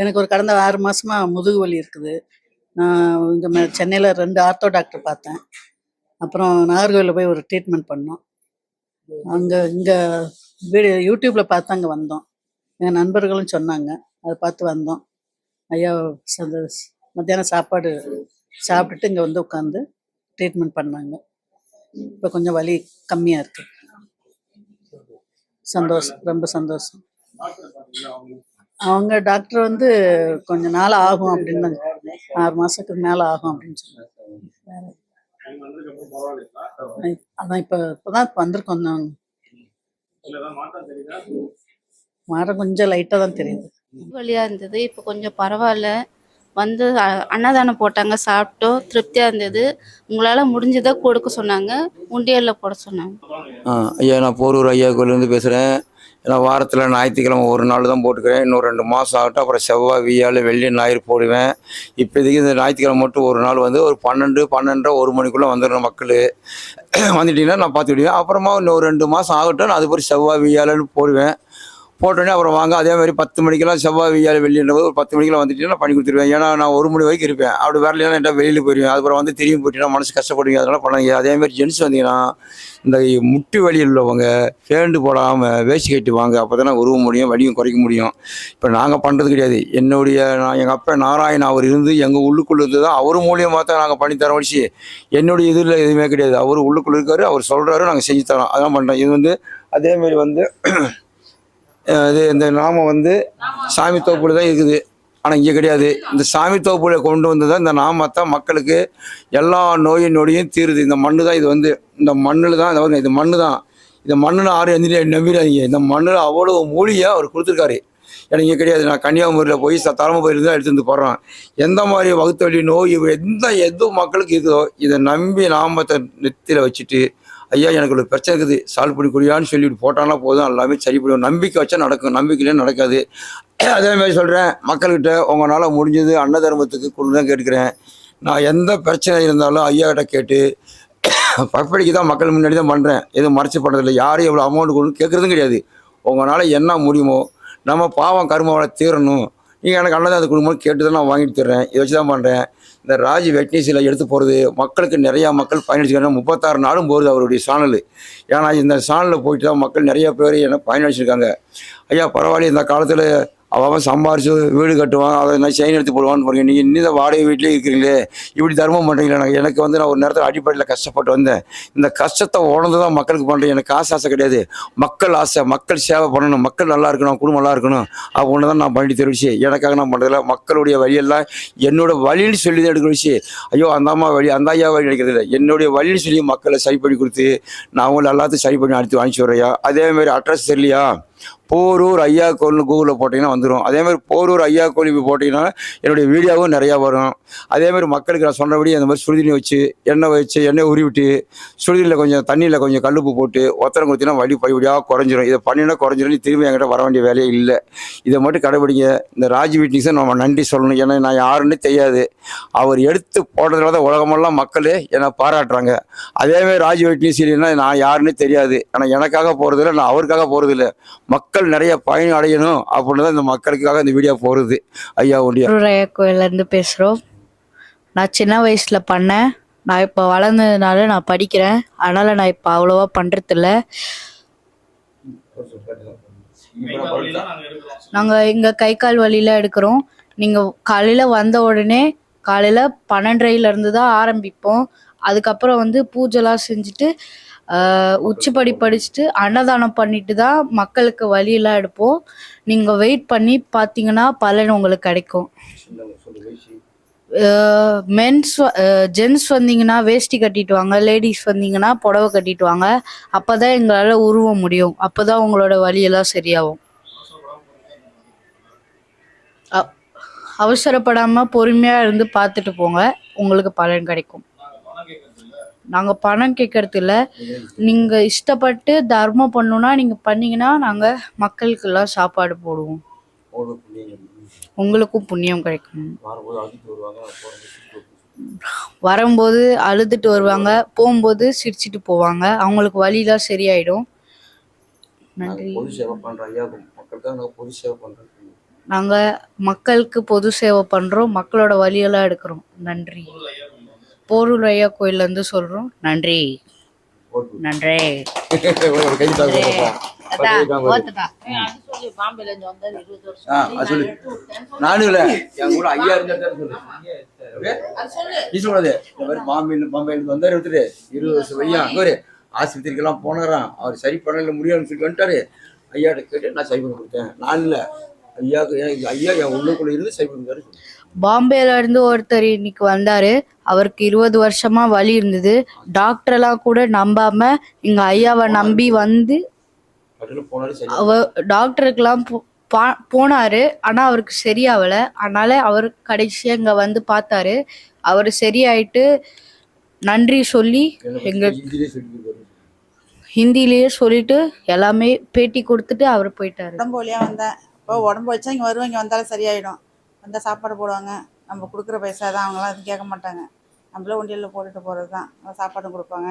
எனக்கு ஒரு கடந்த ஆறு மாசமா முதுகு வலி இருக்குது. நான் இங்கே சென்னையில் ரெண்டு ஆர்த்தோ டாக்டர் பார்த்தேன். அப்புறம் நாகர்கோவிலில் போய் ஒரு ட்ரீட்மெண்ட் பண்ணோம். அங்கே இங்கே வீடியோ யூடியூப்பில் பார்த்து அங்கே வந்தோம். எங்கள் நண்பர்களும் சொன்னாங்க. அதை பார்த்து வந்தோம். ஐயா சந்த மத்தியானம் சாப்பாடு சாப்பிட்டுட்டு இங்கே வந்து உட்காந்து ட்ரீட்மெண்ட் பண்ணாங்க. இப்போ கொஞ்சம் வலி கம்மியாக இருக்கு. சந்தோஷம் ரொம்ப சந்தோஷம். அவங்க டாக்டர் வந்து கொஞ்ச நாள் ஆகும் அப்படின்னு ஆறு மாசத்துக்கு மேல ஆகும் அப்படின்னு சொன்னாங்க. வேற- அதான் இப்ப இப்பதான் வந்திருக்கோம் நாங்க மாறம் கொஞ்சம் லைட்டா தான் தெரியுது. வழியா இருந்தது இப்போ கொஞ்சம் பரவாயில்ல. வந்து அன்னதானம் போட்டாங்க சாப்பிட்டோம் திருப்தியா இருந்தது. உங்களால முடிஞ்சதை கொடுக்க சொன்னாங்க உண்டியல்ல போட சொன்னாங்க. ஆ ஐயா நான் போரூர் ஐயா கோயிலேருந்து பேசுகிறேன் நான் வாரத்தில் ஞாயிற்றுக்கிழமை ஒரு நாள் தான் போட்டுக்கிறேன். இன்னும் ரெண்டு மாதம் ஆகட்டும். அப்புறம் செவ்வாய் வியாழ வெள்ளி ஞாயிறு போடுவேன். இப்போதைக்கு இந்த ஞாயிற்றுக்கிழமை மட்டும் ஒரு நாள் வந்து ஒரு பன்னெண்டு பன்னெண்டரை ஒரு மணிக்குள்ளே வந்துடணும் மக்கள். வந்துட்டிங்கன்னா நான் பார்த்து விடுவேன் அப்புறமா இன்னும் ஒரு ரெண்டு மாதம் ஆகட்டும். நான் அது போய் செவ்வாய் வியாழன்னு போடுவேன். போட்டோடனே அப்புறம் வாங்க. அதே மாதிரி பத்து மணிக்கெல்லாம் செவ்வாய் வியாழ வெள்ளின்ற போது ஒரு பத்து மணிக்கெல்லாம் வந்துட்டு பண்ணி கொடுத்துருவேன். ஏன்னா நான் ஒரு மணி வரைக்கும் இருப்பேன். அப்படி வரலாம் என்ன வெளியில் போயிடுவேன் அதுக்கப்புறம் வந்து திரும்பி போயிட்டீங்கன்னா மனசு கஷ்டப்படுவீங்க. அதெல்லாம் பண்ணாங்க அதே மாதிரி ஜென்ஸ் வந்தீங்கன்னா இந்த முட்டு வலி உள்ளவங்க ஃபேண்டு போடாமல் வேஸ்ட் கட்டி வாங்க. அப்போ தானே உருவ முடியும் வலியும் குறைக்க முடியும். இப்போ நாங்கள் பண்ணுறது கிடையாது. என்னுடைய நான் எங்கள் அப்பா நாராயண் அவர் இருந்து எங்கள் உள்ளுக்குள்ளே இருந்து தான் அவர் மூலியமாக தான் நாங்கள் பண்ணி தரோம் வச்சு என்னுடைய இதில் எதுவுமே கிடையாது. அவர் உள்ளுக்குள்ளே இருக்காரு அவர் சொல்கிறாரு நாங்கள் செஞ்சு தரோம். அதான் பண்ணுறோம் இது வந்து அதேமாரி வந்து இது இந்த நாமம் வந்து சாமி தோப்புல தான் இருக்குது. ஆனால் இங்கே கிடையாது. இந்த சாமி தோப்புல கொண்டு வந்து தான் இந்த நாமத்தை மக்களுக்கு எல்லா நோயின் நொடியும் தீருது. இந்த மண்ணு தான் இது வந்து. இந்த மண்ணில் தான் இந்த இது மண்ணு தான். இந்த மண்ணில் ஆறு எந்திரி நம்பிடாதீங்க. இந்த மண்ணில் அவ்வளோ மூலியாக அவர் கொடுத்துருக்காரு. எனக்கு இங்கே கிடையாது. நான் கன்னியாகுமரியில் போய் ச தருமபுரியில் தான் எடுத்து வந்து போடுறேன். எந்த மாதிரி வகுத்து நோய் எந்த எதுவும் மக்களுக்கு இதோ இதை நம்பி நாமத்தை நெத்தியில் வச்சுட்டு ஐயா எனக்கு ஒரு பிரச்சனை இருக்குது. சால்வ் பண்ணி கொடுயான்னு சொல்லிட்டு போட்டானா போதும். எல்லாமே சரி பண்ணுவோம் நம்பிக்கை வச்சா நடக்கும். நம்பிக்கையிலே நடக்காது. அதே மாதிரி சொல்கிறேன் மக்கள்கிட்ட உங்களால் முடிஞ்சது அன்ன தர்மத்துக்கு கொடுங்க கேட்குறேன் நான் எந்த பிரச்சனை இருந்தாலும் ஐயா கிட்ட கேட்டு பப்படிக்கு தான் மக்கள் முன்னாடி தான் பண்ணுறேன் எதுவும் மறைச்சு பண்ணுறதில்ல யாரும் எவ்வளோ அமௌண்ட் கொடுன்னு கேட்குறதும் கிடையாது. உங்களால் என்ன முடியுமோ நம்ம பாவம் கர்மாவில் தீரணும். நீங்கள் எனக்கு அன்னதானம் கொடுக்கும்போது கேட்டு தான் நான் வாங்கிட்டு தர்றேன். இதை வச்சு தான் பண்ணுறேன் இந்த ராஜ் வெட்னீஸில் எடுத்து போகிறது மக்களுக்கு நிறையா மக்கள் பயனடிச்சிருக்காங்க முப்பத்தாறு நாளும் போகுது அவருடைய சேனல் ஏன்னா இந்த சேனலில் போயிட்டு தான் மக்கள் நிறைய பேர் என்ன பயனடிச்சிருக்காங்க ஐயா பரவாயில்ல இந்த காலத்தில் அவன் சம்பாரிச்சு வீடு கட்டுவான் அதை நான் செயின் எடுத்து போடுவான்னு பாருங்க நீங்கள் இன்னும் இந்த வாடகை வீட்லேயே இருக்கிறீங்களே இப்படி தர்மம் பண்ணுறீங்களா எனக்கு எனக்கு வந்து நான் ஒரு நேரத்தில் அடிப்படையில் கஷ்டப்பட்டு வந்தேன். இந்த கஷ்டத்தை உணர்ந்து தான் மக்களுக்கு பண்ணுறேன் எனக்கு காசு ஆசை கிடையாது. மக்கள் ஆசை மக்கள் சேவை பண்ணணும். மக்கள் நல்லா இருக்கணும் குடும்பம் நல்லா இருக்கணும். அப்போ ஒன்று தான் நான் பண்ணி தெரிவிச்சு எனக்காக நான் பண்ணுறதில்ல மக்களுடைய வழியெல்லாம் என்னோட வழின்னு சொல்லி தான் எடுக்கிற விஷயம். ஐயோ அந்த அம்மா வழி அந்த ஐயா வழி எடுக்கிறது இல்லை. என்னுடைய வழின்னு சொல்லி மக்களை சரி பண்ணி கொடுத்து நான் அவங்கள எல்லாத்தையும் சரி பண்ணி அடுத்து வாங்கி சொல்கிறையா அதேமாதிரி அட்ரஸ் தெரியலையா? போரூர் ஐயா கோல்னு கூகுளில் போட்டிங்கன்னா வந்துடும் அதேமாதிரி போரூர் ஐயா கோயில் இப்போ போட்டிங்கன்னா என்னுடைய வீடியோவும் நிறையா வரும். அதேமாதிரி மக்களுக்கு நான் சொன்னபடி அந்த மாதிரி சுடுதண்ணி வச்சு எண்ணெய் வச்சு எண்ணெய் உருவிட்டு சுடுதண்ணியில் கொஞ்சம் தண்ணியில் கொஞ்சம் கல்லுப்பு போட்டு ஒத்தரம் கொடுத்தீங்கன்னா வழி படிப்படியாக குறைஞ்சிரும். இதை பண்ணினா குறைஞ்சிரும் திரும்பி என்கிட்ட வர வேண்டிய வேலையே இல்லை. இதை மட்டும் கடைபிடிங்க. இந்த ராஜ் வீட்னிஸை நம்ம நன்றி சொல்லணும். ஏன்னா நான் யாருன்னு தெரியாது. அவர் எடுத்து போடுறதுனால தான் உலகமெல்லாம் மக்கள் என்னை பாராட்டுறாங்க. அதேமாதிரி ராஜ் வீட்னிஸ் இல்லைன்னா நான் யாருன்னு தெரியாது. ஆனால் எனக்காக போகிறதில்ல நான் அவருக்காக போகிறதில்ல மக்கள் நிறைய பயன் அடையணும் அப்படின்னு தான் இந்த மக்களுக்காக இந்த வீடியோ போகிறது ஐயா ஒண்டியா கோயிலேருந்து பேசுகிறோம் நான் சின்ன வயசில் பண்ணேன். நான் இப்போ வளர்ந்ததுனால நான் படிக்கிறேன். அதனால் நான் இப்போ அவ்வளோவா பண்ணுறதில்ல நாங்கள் இங்கே கை கால் வழியில் எடுக்கிறோம். நீங்கள் காலையில் வந்த உடனே காலையில் பன்னெண்டரையிலேருந்து தான் ஆரம்பிப்போம். அதுக்கப்புறம் வந்து பூஜைலாம் செஞ்சுட்டு உச்சிப்படி படிச்சுட்டு அன்னதானம் பண்ணிட்டு தான் மக்களுக்கு வழியெல்லாம் எடுப்போம். நீங்கள் வெயிட் பண்ணி பார்த்தீங்கன்னா பலன் உங்களுக்கு கிடைக்கும். மென்ஸ் ஜென்ஸ் வந்தீங்கன்னா வேஷ்டி கட்டிட்டு வாங்க லேடிஸ் வந்தீங்கன்னா புடவை கட்டிட்டு வாங்க. அப்போ தான் எங்களால் உருவ முடியும். அப்போ தான் உங்களோட வலியெல்லாம் சரியாகும். அவசரப்படாமல் பொறுமையாக இருந்து பார்த்துட்டு போங்க. உங்களுக்கு பலன் கிடைக்கும். நாங்கள் பணம் கேட்கறது இல்ல நீங்கள் இஷ்டப்பட்டு தர்மம் பண்ணணும்னா நீங்கள் பண்ணீங்கன்னா நாங்கள் மக்களுக்கெல்லாம் சாப்பாடு போடுவோம். உங்களுக்கும் புண்ணியம் கிடைக்கும். வரும்போது அழுதுட்டு வருவாங்க போகும்போது சிரிச்சிட்டு போவாங்க. அவங்களுக்கு வலிலாம் சரியாயிடும். நன்றி. பொது சேவை பண்ணுறோம் ஐயா மக்களுக்காக நாங்கள் பொது சேவை பண்ணுறோம் நாங்கள் மக்களுக்கு பொது சேவை பண்ணுறோம் மக்களோட வழியெல்லாம் எடுக்கிறோம். நன்றி. போரூர் ஐயா கோயிலேருந்து சொல்கிறோம் நன்றி. நன்றி. நானும் இல்ல. என் கூட ஐயா இருந்தா சொல்லு. ஓகே? நீ சொல்லாதே இந்த மாதிரி பாம்பேல பாம்பேல வந்தாரு விட்டுரு. இருபது வருஷம் ஐயா அங்க ஆஸ்பத்திரிக்கெல்லாம் போனாராம். அவர் சரி பண்ணல முடியாதுன்னு சொல்லி வந்துட்டாரு. ஐயாட்ட கேட்டு நான் சரி பண்ணி கொடுத்தேன். நான் இல்ல. ஐயாவுக்கு ஐயா என் உள்ளுக்குள்ள இருந்து சரி பண்ணி பாம்பேல இருந்து ஒருத்தர் இன்னைக்கு வந்தாரு. அவருக்கு இருபது வருஷமா வலி இருந்தது. டாக்டர் எல்லாம் கூட நம்பாம எங்க ஐயாவை நம்பி வந்து அவ டாக்டருக்கெல்லாம் போ- பா- போனாரு. ஆனா அவருக்கு சரியாகல அதனால அவர் கடைசியா இங்க வந்து பார்த்தாரு. அவர் சரியாயிட்டு நன்றி சொல்லி எங்க இந்தியிலே சொல்லி கொடுத்தாரு. ஹிந்திலேயே சொல்லிட்டு எல்லாமே பேட்டி கொடுத்துட்டு அவர் போயிட்டாரு. உடம்பு வழியாக வந்தேன். இப்போ உடம்பு வச்சா இங்கே வருவேன். இங்கே வந்தாலும் சரியாயிடும். வந்தால் சாப்பாடு போடுவாங்க. நம்ம கொடுக்குற பைசா தான். அவங்களாம் எதுவும் கேட்க மாட்டாங்க. நம்மளே உண்டியலில் போட்டுட்டு போகிறது தான். சாப்பாடும் கொடுப்பாங்க.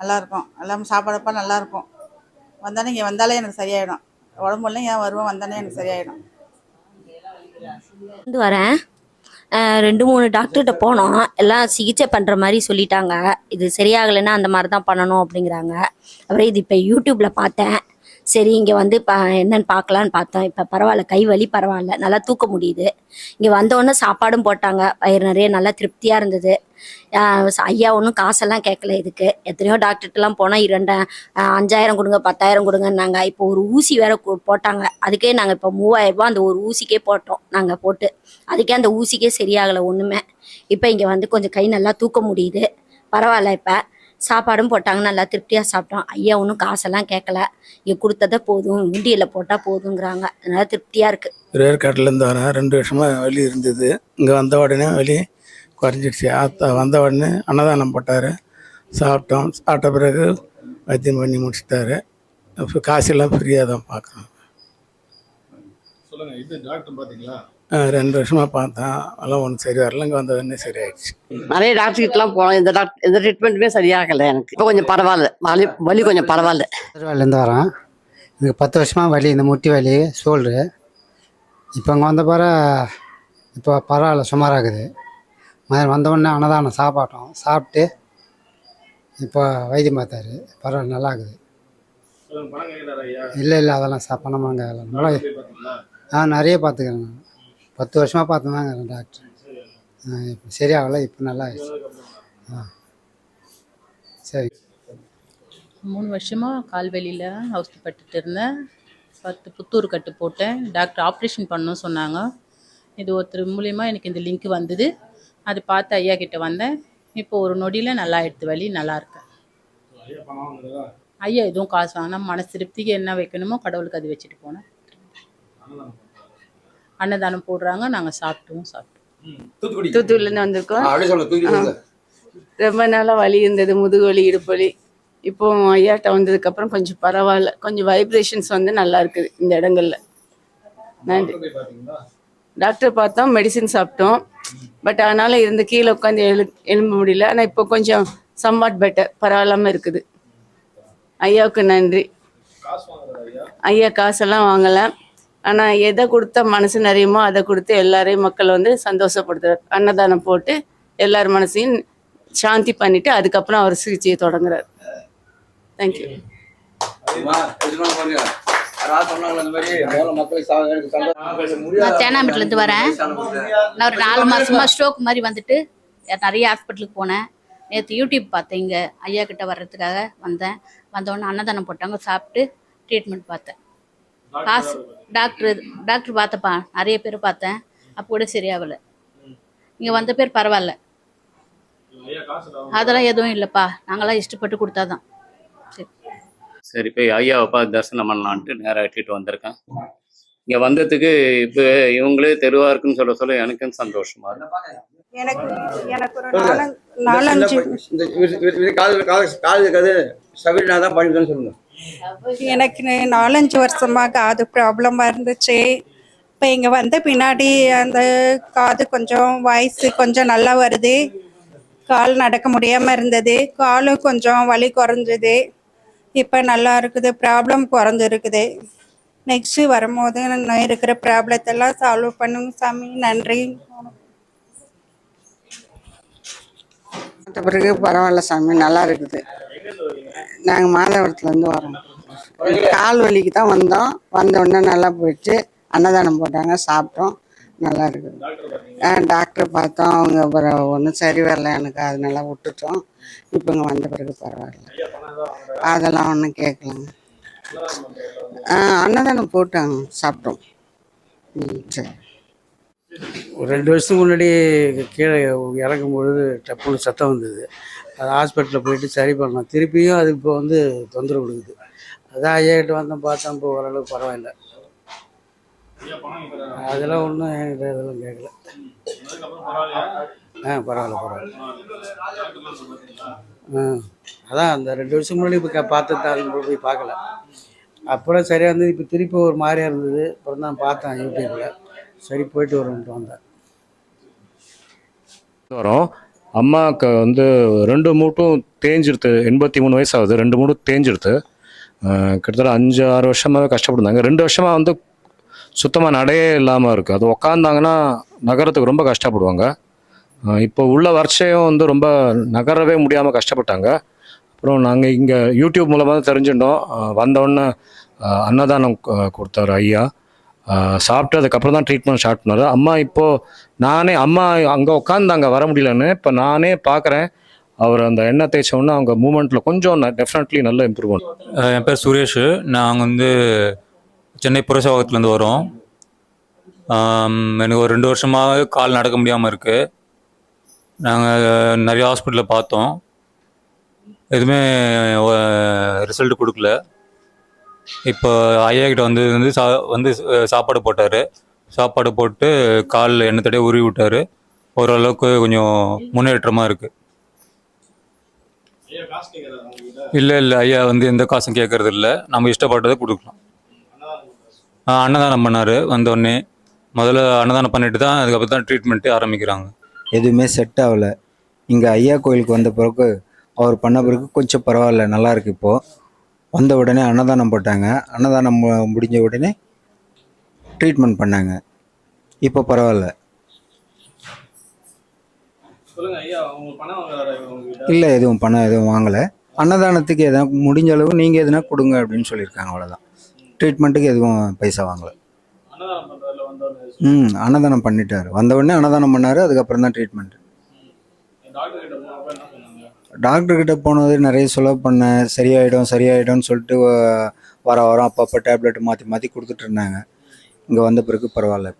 நல்லாயிருக்கும் எல்லாம் சாப்பாடுப்பா நல்லாயிருக்கும் வந்தானே இங்கே வந்தாலே எனக்கு சரியாயிடும். உடம்பு இல்லை ஏன் வருவோம் வந்தானே எனக்கு சரியாயிடும். வந்து வரேன். ரெண்டு மூணு டாக்டர்கிட்ட போனோம். எல்லாம் சிகிச்சை பண்ணுற மாதிரி சொல்லிட்டாங்க. இது சரியாகலைன்னா அந்த மாதிரி தான் பண்ணணும் அப்படிங்கிறாங்க. அப்புறம் இது இப்போ யூடியூப்பில் பார்த்தேன். சரி இங்கே வந்து பா என்னன்னு பார்க்கலான்னு பார்த்தோம். இப்போ பரவாயில்ல கை வலி பரவாயில்ல. நல்லா தூக்க முடியுது. இங்கே வந்தோடனே சாப்பாடும் போட்டாங்க. பயிர் நிறைய நல்லா திருப்தியாக இருந்தது. ஐயா ஒன்றும் காசெல்லாம் கேட்கல இதுக்கு. எத்தனையோ டாக்டர்கிட்டலாம் போனால் இரண்டு அஞ்சாயிரம் கொடுங்க பத்தாயிரம் கொடுங்கன்னாங்க. இப்போ ஒரு ஊசி வேற போட்டாங்க. அதுக்கே நாங்கள் இப்போ மூவாயிரம் அந்த ஒரு ஊசிக்கே போட்டோம் நாங்கள் போட்டு. அதுக்கே அந்த ஊசிக்கே சரியாகலை ஒன்றுமே இப்போ இங்கே வந்து கொஞ்சம் கை நல்லா தூக்க முடியுது. பரவாயில்ல இப்போ. சாப்பாடும் போட்டாங்க நல்லா திருப்தியாக சாப்பிட்டோம். ஐயா ஒன்றும் காசெல்லாம் கேட்கல இங்கே கொடுத்ததை போதும் உண்டியலில் போட்டால் போதுங்கிறாங்க. அதனால திருப்தியாக இருக்குது ரேற்காட்டிலேருந்து வரேன் ரெண்டு வருஷமாக வலி இருந்தது. இங்கே வந்த உடனே வலி குறைஞ்சிடுச்சு. ஆத்தா வந்த உடனே அன்னதானம் போட்டார். சாப்பிட்டோம். சாப்பிட்ட பிறகு வைத்தியம் பண்ணி முடிச்சிட்டாரு. இப்போ காசெல்லாம் ஃப்ரீயாக தான் பார்க்குறோம் சொல்லுங்க இது டாக்டர் பாத்தீங்களா ரெண்டு வருஷமாக பார்த்தேன். அதெல்லாம் ஒன்றும் சரி வரல. இங்கே வந்த உடனே சரியாயிடுச்சு நிறைய டாக்டர் கிட்டலாம் போனோம். இந்த டாக்டர் எந்த ட்ரீட்மெண்ட்டுமே சரியாகலை எனக்கு. இப்போ கொஞ்சம் பரவாயில்ல. வலி வலி கொஞ்சம் பரவாயில்ல. திருவாரூர்லேருந்து வரேன். எனக்கு பத்து வருஷமாக வலி இந்த முட்டி வலி ஷோல்டரு இப்போ இங்கே வந்த பிற இப்போ பரவாயில்ல சுமாராகுது. மாதிரி வந்த உடனே அன்னதானம் சாப்பாட்டோம். சாப்பிட்டு இப்போ வைத்தியம் பார்த்தாரு. பரவாயில்ல நல்லா இருக்குது சொல்லுங்க பணம் கேட்கிறாரு ஐயா? இல்லை இல்லை அதெல்லாம் சா பணமாங்க அதெல்லாம் நல்லா ஆ நிறைய பார்த்துக்கிறேன் நான். பத்து வருஷமாக பார்த்துதாங்க டாக்டர் ஆ இப்போ சரியாகல இப்போ நல்லா ஆயிடுச்சு ஆ. சரி. மூணு வருஷமாக கால்வெளியில் அவஸ்தைப்பட்டுட்டு இருந்தேன். பத்து புத்தூர் கட்டு போட்டேன். டாக்டர் ஆப்ரேஷன் பண்ணணும்னு சொன்னாங்க. இது ஒருத்தர் மூலியமாக எனக்கு இந்த லிங்க் வந்தது. அது பார்த்து ஐயா கிட்ட வந்தேன். இப்போ ஒரு நொடியில் நல்லா எடுத்து வழி நல்லா இருக்கேன் ஐயா எதுவும் காசு வாங்கினா மன திருப்திக்கு என்ன வைக்கணுமோ கடவுளுக்கு அது வச்சுட்டு போனேன். அன்னதானம் போடுறாங்க நாங்கள் சாப்பிட்டோம் சாப்பிட்டோம். ம், தூத்துக்குடி. தூத்துக்குடிலேருந்து ஆ, வந்திருக்கோம் ரொம்ப நாளாக வலி இருந்தது முதுகு வலி இடுப்பு வலி இப்போ ஐயாட்ட வந்ததுக்கப்புறம் கொஞ்சம் பரவாயில்ல. கொஞ்சம் வைப்ரேஷன்ஸ் வந்து நல்லா இருக்குது இந்த இடங்கள்ல. நன்றி. டாக்டர் போய் பாத்தீங்களா டாக்டர் பார்த்தோம் மெடிசின் சாப்பிட்டோம். பட் அதனால இருந்து கீழே உட்காந்து எழு எழும்ப முடியல. ஆனால் இப்போ கொஞ்சம் சம்வாட் பெட்டர் பரவாயில்லாம இருக்குது. ஐயாவுக்கு நன்றி. காசு வாங்குறதா ஐயா? ஐயா காசெல்லாம் வாங்கலை. ஆனால் எதை கொடுத்தா மனசு நிறையுமோ அதை கொடுத்து எல்லாரையும் மக்கள் வந்து சந்தோஷப்படுத்துறார் அன்னதானம் போட்டு எல்லார் மனசையும் சாந்தி பண்ணிட்டு அதுக்கப்புறம் அவர் சிகிச்சையை தொடங்குறார். தேங்க்யூ நான் தேனாம்பேட்டிலேருந்து வரேன். நான் ஒரு நாலு மாசமா ஸ்ட்ரோக் மாதிரி வந்துட்டு நிறைய ஹாஸ்பிட்டலுக்கு போனேன். நேற்று யூடியூப் பார்த்தேன் இங்கே. ஐயா கிட்ட வர்றதுக்காக வந்தேன். வந்தோடனே அன்னதானம் போட்டாங்க. சாப்பிட்டு ட்ரீட்மெண்ட் பார்த்தேன். காசு டாக்டர் டாக்டர் பார்த்தப்பா. நிறைய பேர் பார்த்தேன். அப்போ கூட சரியாகலை. இங்கே வந்த பேர் பரவாயில்ல. அதெல்லாம் எதுவும் இல்லைப்பா. நாங்களாம் இஷ்டப்பட்டு கொடுத்தாதான். சரி. சரி போய் ஐயாவை பார்த்து தரிசனம் பண்ணலான்ட்டு நேராக இட்டுட்டு வந்திருக்கேன். இங்கே வந்ததுக்கு இப்போ இவங்களே தெருவா இருக்குன்னு சொல்ல சொல்ல எனக்கும் சந்தோஷமா இருக்கு. எனக்கு எனக்கு ஒரு. நாலஞ்சு காது காது காது சபரினா தான் பண்ணிட்டு சொல்லுங்க. எனக்கு நாலஞ்சு வருஷமாக காது ப்ராப்ளமாக இருந்துச்சு. இப்போ இங்கே வந்த பின்னாடி அந்த காது கொஞ்சம் வாய்ஸ் கொஞ்சம் நல்லா வருது. கால் நடக்க முடியாமல் இருந்தது. காலும் கொஞ்சம் வலி குறைஞ்சது. இப்போ நல்லா இருக்குது. ப்ராப்ளம் குறைஞ்சிருக்குது. நெக்ஸ்ட்டு வரும்போது நான் இருக்கிற ப்ராப்ளத்தெல்லாம் சால்வ் பண்ணுங்க சாமி. நன்றி. பிறகு பரவாயில்ல சாமி. நல்லா இருக்குது. நாங்கள் மாதவரத்துலேருந்து வரோம். கால் வலிக்கு தான் வந்தோம். வந்த உடனே நல்லா போயிடுச்சு. அன்னதானம் போட்டாங்க சாப்பிட்டோம். நல்லா இருக்குது. ஆ டாக்டர் பார்த்தோம். அவங்க அப்புறம் ஒன்றும் சரி வரல. எனக்கு அதனால விட்டுட்டோம். இப்போ இங்கே வந்த பிறகு பரவாயில்ல. அதெல்லாம் ஒன்றும் கேட்கலங்க. ஆ அன்னதானம் போட்டாங்க. சாப்பிட்டோம். ம் சரி. ஒரு ரெண்டு வருஷத்துக்கு முன்னாடி கீழே இறங்கும் பொழுது டப்புன்னு சத்தம் வந்தது. அது ஹாஸ்பிட்டலில் போயிட்டு சரி பண்ணோம் திருப்பியும் அது இப்போ வந்து தொந்தரவு கொடுக்குது. அதான் ஐயா வந்தோம் பார்த்தோம் இப்போ ஓரளவுக்கு பரவாயில்ல. அதெல்லாம் ஒன்றும் என்கிட்ட இதெல்லாம் கேட்கல. ஆ பரவாயில்ல பரவாயில்ல. ஆ அதான் அந்த ரெண்டு வருஷம் முன்னாடி இப்போ பார்த்து தான் போய் பார்க்கல. அப்போலாம் சரியாக இருந்தது. இப்போ திருப்பி ஒரு மாதிரியாக இருந்தது. அப்புறம் தான் பார்த்தேன் யூடியூப்பில் சரி போயிட்டு வரும்ன்ட்டு வந்தேன். வரோம். அம்மாவுக்கு வந்து ரெண்டு மூட்டும் தேஞ்சிருது எண்பத்தி மூணு வயசு ஆகுது ரெண்டு மூட்டும் தேஞ்சிருது கிட்டத்தட்ட அஞ்சு ஆறு வருஷமாகவே கஷ்டப்படுந்தாங்க. ரெண்டு வருஷமாக வந்து சுத்தமாக நடையே இல்லாமல் இருக்குது அது உக்காந்தாங்கன்னா நகரத்துக்கு ரொம்ப கஷ்டப்படுவாங்க. இப்போ உள்ள வர்ச்சையும் வந்து ரொம்ப நகரவே முடியாமல் கஷ்டப்பட்டாங்க. அப்புறம் நாங்கள் இங்கே யூடியூப் மூலமாக தான் தெரிஞ்சுட்டோம். அஹ் வந்தோடனே அன்னதானம் கொடுத்தாரு ஐயா. சாப்பிட்டு அதுக்கப்புறம் தான் ட்ரீட்மெண்ட் ஸ்டார்ட் பண்ணார். அம்மா இப்போது நானே அம்மா அங்கே உட்காந்து அங்கே வர முடியலன்னு. இப்போ நானே பார்க்குறேன் அவர் அந்த எண்ணெய் தேய்ச்ச அவங்க மூமெண்ட்டில் கொஞ்சம் டெஃபினெட்லி நல்ல இம்ப்ரூவ்மெண்ட் என் பேர் சுரேஷ். நாங்கள் வந்து சென்னை புரசவாகத்துலேருந்து வரோம். எனக்கு ஒரு ரெண்டு வருஷமாக கால் நடக்க முடியாமல் இருக்குது நாங்கள் நிறைய ஹாஸ்பிட்டலில் பார்த்தோம். எதுவுமே ரிசல்ட் கொடுக்கல. இப்போ ஐயா கிட்ட வந்து வந்து சா வந்து சாப்பாடு போட்டார். சாப்பாடு போட்டு காலில் எண்ணெய் தடவை உருவி விட்டார். ஓரளவுக்கு கொஞ்சம் முன்னேற்றமாக இருக்குது இல்லை இல்லை ஐயா வந்து எந்த காசும் கேட்கறது இல்லை. நம்ம இஷ்டப்பட்டதை கொடுக்கலாம். ஆ, அன்னதானம் பண்ணார் வந்தோடனே. முதல்ல அன்னதானம் பண்ணிட்டு தான் அதுக்கப்புறம் தான் ட்ரீட்மெண்ட்டே ஆரம்பிக்கிறாங்க. எதுவுமே செட் ஆகலை. இங்கே ஐயா கோயிலுக்கு வந்த பிறகு அவர் பண்ண பிறகு கொஞ்சம் பரவாயில்ல நல்லா இருக்கு இப்போது வந்த உடனே அன்னதானம் போட்டாங்க. அன்னதானம் முடிஞ்ச உடனே ட்ரீட்மெண்ட் பண்ணாங்க. இப்போ பரவாயில்ல. இல்லை எதுவும் பணம் எதுவும் வாங்கலை. அன்னதானத்துக்கு எதனா முடிஞ்ச அளவு நீங்கள் எதுனா கொடுங்க அப்படின்னு சொல்லியிருக்காங்க அவ்வளோதான் ட்ரீட்மெண்ட்டுக்கு எதுவும் பைசா வாங்கலை. ம் அன்னதானம் பண்ணிட்டார். வந்த உடனே அன்னதானம் பண்ணார் அதுக்கப்புறம் தான் ட்ரீட்மெண்ட் டாக்டர் கிட்ட போனப்ப என்ன டாக்டர்கிட்ட போனது நிறைய செலவு பண்ணேன். சரியாயிடும் சரியாயிடும்னு சொல்லிட்டு வர வாரம் அப்பப்போ டேப்லெட் மாற்றி மாற்றி கொடுத்துட்ருந்தாங்க இங்கே வந்த பிறகு பரவாயில்ல.